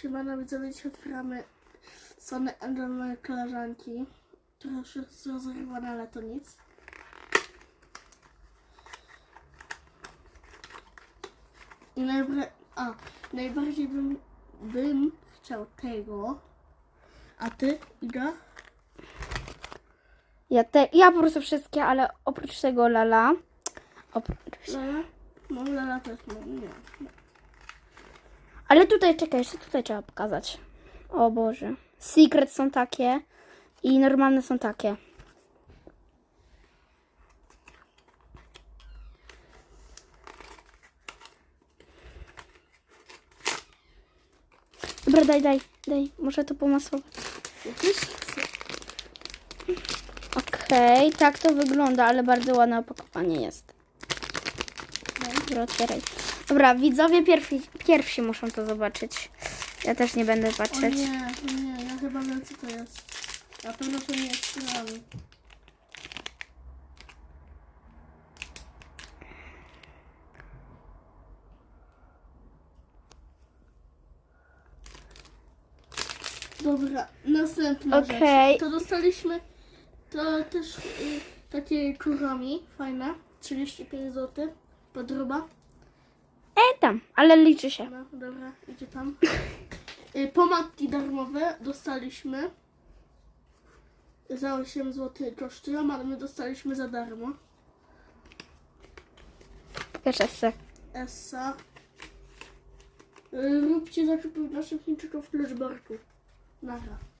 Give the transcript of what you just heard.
Siemano widzowie, dzisiaj otwieramy Sony Angel mojej koleżanki. Trochę jest rozrywane, ale to nic. I najbra- a, najbardziej bym, bym chciał tego. A ty, Iga? Ja, te, ja po prostu wszystkie, ale oprócz tego Lala. Oprócz. Lala? No, Lala też mam, nie. Ale tutaj, czekaj, jeszcze tutaj trzeba pokazać. O Boże. Secret są takie i normalne są takie. Dobra, daj, daj, daj. Muszę to pomasować. Okej, tak to wygląda, ale bardzo ładne opakowanie jest. Dobra, otwieraj. Dobra, widzowie pierwsi, pierwsi muszą to zobaczyć. Ja też nie będę O patrzeć. nie, nie, ja chyba wiem co to jest. Na pewno to nie jest krem. Dobra, następna Okej. rzecz. To dostaliśmy to też y, takie kurami, fajne. 35 zł. Podroba. E, tam, ale liczy się. No, dobra, idzie tam. Y, Pomadki darmowe dostaliśmy. Za 8 zł kosztują, ale my dostaliśmy za darmo. Pokaż se. Essa. Y, Róbcie zakupy w naszym Chińczyków w Leszborku. Nara.